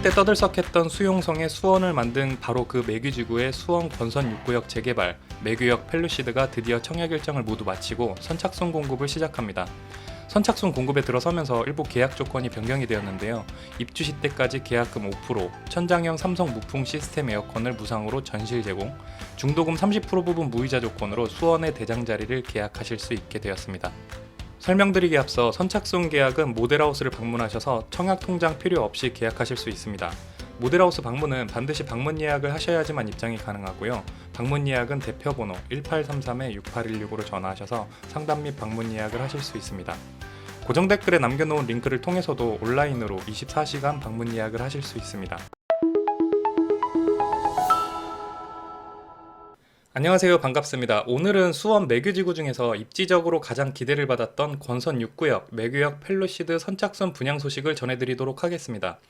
한때 떠들썩했던 수용성의 수원을 만든 바로 그 매규지구의 수원 권선 6구역 재개발, 매규역 펠루시드가 드디어 청약 일정을 모두 마치고 선착순 공급을 시작합니다. 선착순 공급에 들어서면서 일부 계약 조건이 변경이 되었는데요. 입주 시 때까지 계약금 5%, 천장형 삼성 무풍 시스템 에어컨을 무상으로 전실 제공, 중도금 30% 부분 무이자 조건으로 수원의 대장 자리를 계약하실 수 있게 되었습니다. 설명드리기 앞서 선착순 계약은 모델하우스를 방문하셔서 청약 통장 필요 없이 계약하실 수 있습니다. 모델하우스 방문은 반드시 방문 예약을 하셔야지만 입장이 가능하고요. 방문 예약은 대표 번호 1833-6816으로 전화하셔서 상담 및 방문 예약을 하실 수 있습니다. 고정 댓글에 남겨놓은 링크를 통해서도 온라인으로 24시간 방문 예약을 하실 수 있습니다. 안녕하세요. 반갑습니다. 오늘은 수원 매규지구 중에서 입지적으로 가장 기대를 받았던 권선 6구역 매규역 펠로시드 선착순 분양 소식을 전해드리도록 하겠습니다.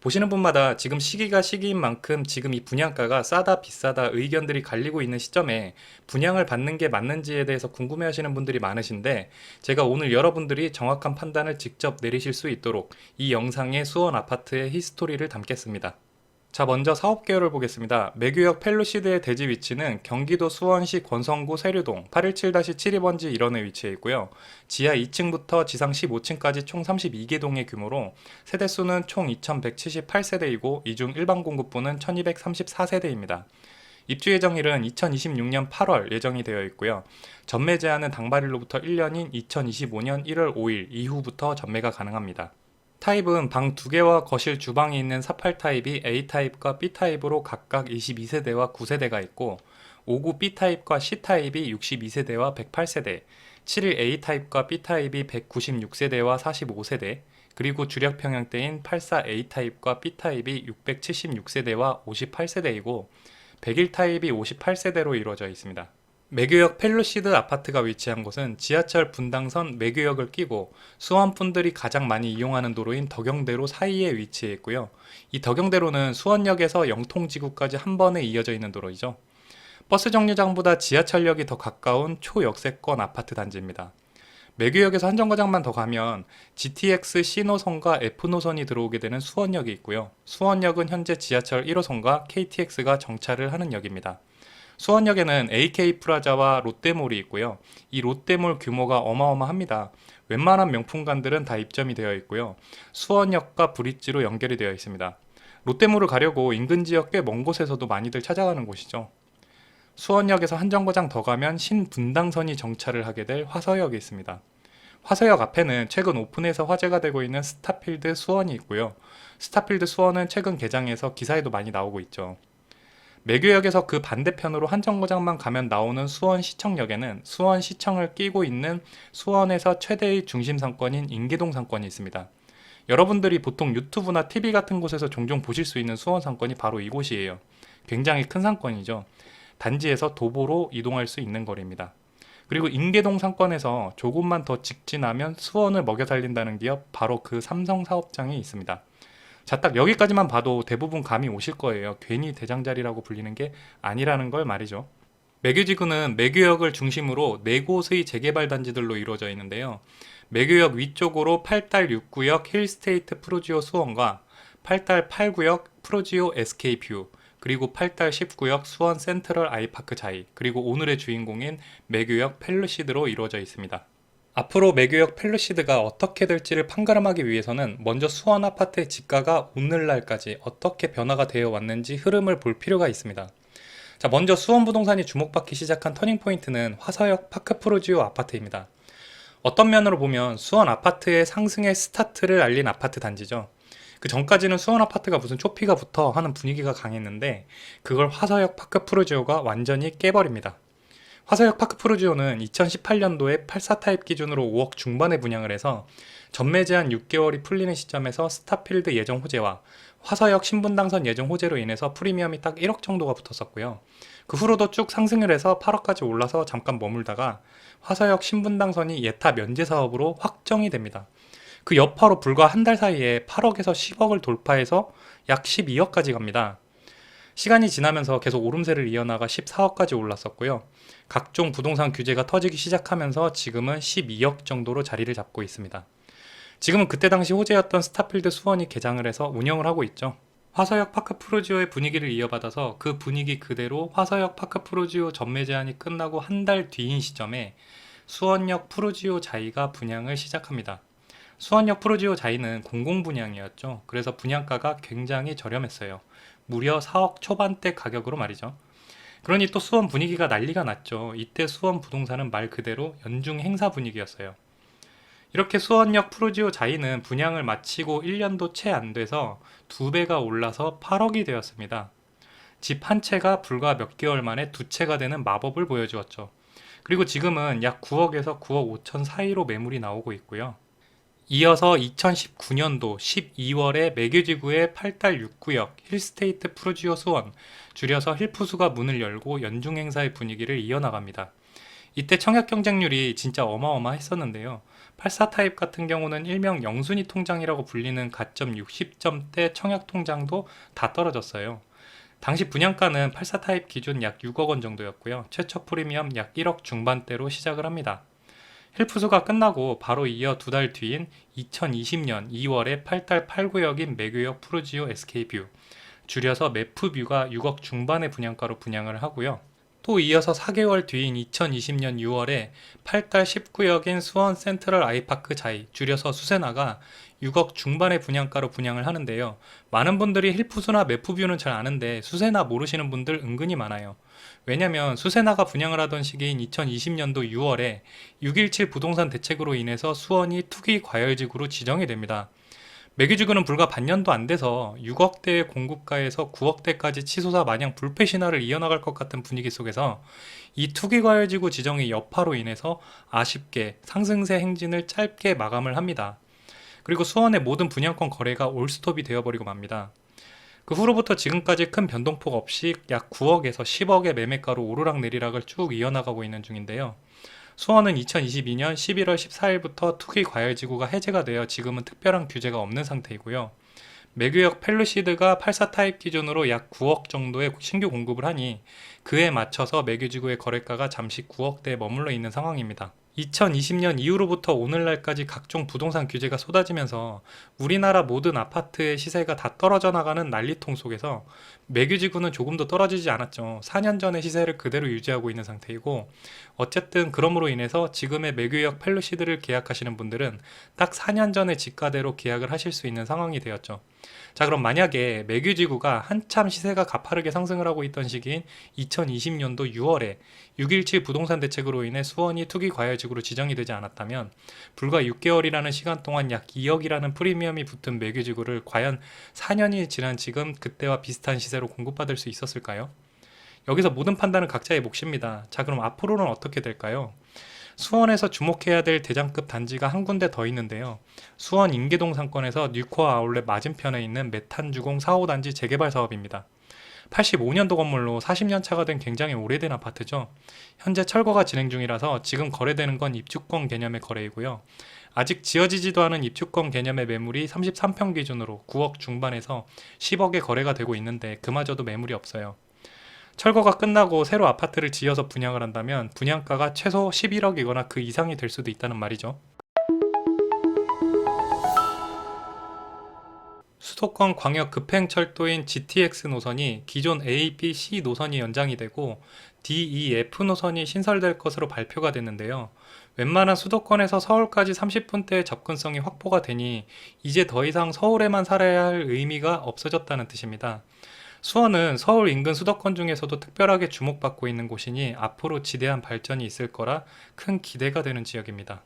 보시는 분마다 지금 시기가 시기인 만큼 지금 이 분양가가 싸다 비싸다 의견들이 갈리고 있는 시점에 분양을 받는 게 맞는지에 대해서 궁금해 하시는 분들이 많으신데 제가 오늘 여러분들이 정확한 판단을 직접 내리실 수 있도록 이 영상에 수원 아파트의 히스토리를 담겠습니다. 자, 먼저 사업 개요를 보겠습니다. 매규역 펠로시드의 대지 위치는 경기도 수원시 권성구 세류동 817-72번지 1원에 위치해 있고요. 지하 2층부터 지상 15층까지 총 32개 동의 규모로 세대수는 총 2178세대이고 이 중 일반 공급부는 1234세대입니다. 입주 예정일은 2026년 8월 예정이 되어 있고요. 전매 제한은 당발일로부터 1년인 2025년 1월 5일 이후부터 전매가 가능합니다. 타입은 방 2개와 거실 주방이 있는 48 타입이 A 타입과 B 타입으로 각각 22세대와 9세대가 있고 59 B 타입과 C 타입이 62세대와 108세대, 71 A 타입과 B 타입이 196세대와 45세대, 그리고 주력 평형대인 84 A 타입과 B 타입이 676세대와 58세대이고 101 타입이 58세대로 이루어져 있습니다. 매교역 펠로시드 아파트가 위치한 곳은 지하철 분당선 매교역을 끼고 수원 분들이 가장 많이 이용하는 도로인 덕영대로 사이에 위치해 있고요. 이 덕영대로는 수원역에서 영통지구까지 한 번에 이어져 있는 도로이죠. 버스 정류장보다 지하철역이 더 가까운 초역세권 아파트 단지입니다. 매교역에서 한 정거장만 더 가면 GTX C노선과 F노선이 들어오게 되는 수원역이 있고요. 수원역은 현재 지하철 1호선과 KTX가 정차를 하는 역입니다. 수원역에는 AK 프라자와 롯데몰이 있고요. 이 롯데몰 규모가 어마어마합니다. 웬만한 명품관들은 다 입점이 되어 있고요. 수원역과 브릿지로 연결이 되어 있습니다. 롯데몰을 가려고 인근 지역 꽤 먼 곳에서도 많이들 찾아가는 곳이죠. 수원역에서 한 정거장 더 가면 신분당선이 정차를 하게 될 화서역이 있습니다. 화서역 앞에는 최근 오픈해서 화제가 되고 있는 스타필드 수원이 있고요. 스타필드 수원은 최근 개장해서 기사에도 많이 나오고 있죠. 매교역에서 그 반대편으로 한 정거장만 가면 나오는 수원시청역에는 수원시청을 끼고 있는 수원에서 최대의 중심 상권인 인계동 상권이 있습니다. 여러분들이 보통 유튜브나 TV 같은 곳에서 종종 보실 수 있는 수원 상권이 바로 이곳이에요. 굉장히 큰 상권이죠. 단지에서 도보로 이동할 수 있는 거리입니다. 그리고 인계동 상권에서 조금만 더 직진하면 수원을 먹여 살린다는 기업 바로 그 삼성 사업장이 있습니다. 자, 딱 여기까지만 봐도 대부분 감이 오실 거예요. 괜히 대장자리라고 불리는 게 아니라는 걸 말이죠. 매규지구는 매규역을 중심으로 네 곳의 재개발 단지들로 이루어져 있는데요. 매규역 위쪽으로 8달 6구역 힐스테이트 프로지오 수원과 8달 8구역 프로지오 SK뷰, 그리고 8달 19역 수원 센트럴 아이파크 자이, 그리고 오늘의 주인공인 매규역 펠루시드로 이루어져 있습니다. 앞으로 매교역 펠루시드가 어떻게 될지를 판가름하기 위해서는 먼저 수원 아파트의 지가가 오늘날까지 어떻게 변화가 되어 왔는지 흐름을 볼 필요가 있습니다. 자, 먼저 수원 부동산이 주목받기 시작한 터닝포인트는 화서역 파크 프로지오 아파트입니다. 어떤 면으로 보면 수원 아파트의 상승의 스타트를 알린 아파트 단지죠. 그 전까지는 수원 아파트가 무슨 초피가 붙어 하는 분위기가 강했는데 그걸 화서역 파크 프로지오가 완전히 깨버립니다. 화서역 파크 프로지오는 2018년도에 84타입 기준으로 5억 중반에 분양을 해서 전매 제한 6개월이 풀리는 시점에서 스타필드 예정 호재와 화서역 신분 당선 예정 호재로 인해서 프리미엄이 딱 1억 정도가 붙었었고요. 그 후로도 쭉 상승을 해서 8억까지 올라서 잠깐 머물다가 화서역 신분 당선이 예타 면제 사업으로 확정이 됩니다. 그 여파로 불과 한 달 사이에 8억에서 10억을 돌파해서 약 12억까지 갑니다. 시간이 지나면서 계속 오름세를 이어나가 14억까지 올랐었고요. 각종 부동산 규제가 터지기 시작하면서 지금은 12억 정도로 자리를 잡고 있습니다. 지금은 그때 당시 호재였던 스타필드 수원이 개장을 해서 운영을 하고 있죠. 화서역 파크 프로지오의 분위기를 이어받아서 그 분위기 그대로 화서역 파크 프로지오 전매 제한이 끝나고 한 달 뒤인 시점에 수원역 프로지오 자이가 분양을 시작합니다. 수원역 프로지오 자이는 공공 분양이었죠. 그래서 분양가가 굉장히 저렴했어요. 무려 4억 초반대 가격으로 말이죠. 그러니 또 수원 분위기가 난리가 났죠. 이때 수원 부동산은 말 그대로 연중 행사 분위기였어요. 이렇게 수원역 프로지오 자이는 분양을 마치고 1년도 채 안 돼서 두 배가 올라서 8억이 되었습니다. 집 한 채가 불과 몇 개월 만에 두 채가 되는 마법을 보여주었죠. 그리고 지금은 약 9억에서 9억 5천 사이로 매물이 나오고 있고요. 이어서 2019년도 12월에 매교지구의 8달 6구역 힐스테이트 프로지오 수원, 줄여서 힐푸수가 문을 열고 연중 행사의 분위기를 이어나갑니다. 이때 청약 경쟁률이 진짜 어마어마했었는데요. 84 타입 같은 경우는 일명 영순위 통장이라고 불리는 가점 60점대 청약 통장도 다 떨어졌어요. 당시 분양가는 84 타입 기준 약 6억 원 정도였고요. 최초 프리미엄 약 1억 중반대로 시작을 합니다. 힐푸수가 끝나고 바로 이어 두 달 뒤인 2020년 2월에 8달 8구역인 매교역 프로지오 SK뷰, 줄여서 매프뷰가 6억 중반의 분양가로 분양을 하고요. 또 이어서 4개월 뒤인 2020년 6월에 8달 19역인 수원 센트럴 아이파크 자이, 줄여서 수세나가 6억 중반의 분양가로 분양을 하는데요. 많은 분들이 힐푸스나 매프뷰는 잘 아는데 수세나 모르시는 분들 은근히 많아요. 왜냐면 수세나가 분양을 하던 시기인 2020년도 6월에 617 부동산 대책으로 인해서 수원이 투기 과열지구로 지정이 됩니다. 매기지구는 불과 반년도 안 돼서 6억대의 공급가에서 9억대까지 치솟아 마냥 불패 신화를 이어나갈 것 같은 분위기 속에서 이 투기과열지구 지정의 여파로 인해서 아쉽게 상승세 행진을 짧게 마감을 합니다. 그리고 수원의 모든 분양권 거래가 올스톱이 되어버리고 맙니다. 그 후로부터 지금까지 큰 변동폭 없이 약 9억에서 10억의 매매가로 오르락내리락을 쭉 이어나가고 있는 중인데요. 수원은 2022년 11월 14일부터 투기 과열 지구가 해제가 되어 지금은 특별한 규제가 없는 상태이고요. 매교역 펠루시드가 84 타입 기준으로 약 9억 정도의 신규 공급을 하니 그에 맞춰서 매교지구의 거래가가 잠시 9억대에 머물러 있는 상황입니다. 2020년 이후로부터 오늘날까지 각종 부동산 규제가 쏟아지면서 우리나라 모든 아파트의 시세가 다 떨어져 나가는 난리통 속에서 매규지구는 조금도 떨어지지 않았죠. 4년 전의 시세를 그대로 유지하고 있는 상태이고 어쨌든 그럼으로 인해서 지금의 매규역 펠루시드를 계약하시는 분들은 딱 4년 전의 지가대로 계약을 하실 수 있는 상황이 되었죠. 자 그럼 만약에 매규지구가 한참 시세가 가파르게 상승을 하고 있던 시기인 2020년도 6월에 6.17 부동산 대책으로 인해 수원이 투기 과열지구로 지정이 되지 않았다면 불과 6개월이라는 시간 동안 약 2억이라는 프리미엄이 붙은 매규지구를 과연 4년이 지난 지금 그때와 비슷한 시세 로 공급받을 수 있었을까요? 여기서 모든 판단은 각자의 몫입니다. 자 그럼 앞으로는 어떻게 될까요? 수원에서 주목해야 될 대장급 단지가 한 군데 더 있는데요. 수원 인계동 상권에서 뉴코아 아울렛 맞은편에 있는 메탄주공 4호 단지 재개발 사업입니다. 85년도 건물로 40년 차가 된 굉장히 오래된 아파트죠. 현재 철거가 진행 중이라서 지금 거래되는 건 입주권 개념의 거래이고요. 아직 지어지지도 않은 입주권 개념의 매물이 33평 기준으로 9억 중반에서 10억에 거래가 되고 있는데 그마저도 매물이 없어요. 철거가 끝나고 새로 아파트를 지어서 분양을 한다면 분양가가 최소 11억이거나 그 이상이 될 수도 있다는 말이죠. 수도권 광역 급행철도인 GTX 노선이 기존 A, B, C 노선이 연장이 되고 D, E, F 노선이 신설될 것으로 발표가 됐는데요. 웬만한 수도권에서 서울까지 30분대의 접근성이 확보가 되니 이제 더 이상 서울에만 살아야 할 의미가 없어졌다는 뜻입니다. 수원은 서울 인근 수도권 중에서도 특별하게 주목받고 있는 곳이니 앞으로 지대한 발전이 있을 거라 큰 기대가 되는 지역입니다.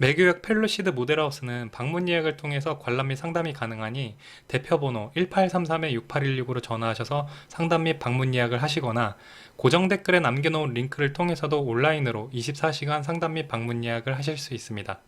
매교역 펠로시드 모델하우스는 방문 예약을 통해서 관람 및 상담이 가능하니 대표번호 1833-6816으로 전화하셔서 상담 및 방문 예약을 하시거나 고정 댓글에 남겨놓은 링크를 통해서도 온라인으로 24시간 상담 및 방문 예약을 하실 수 있습니다.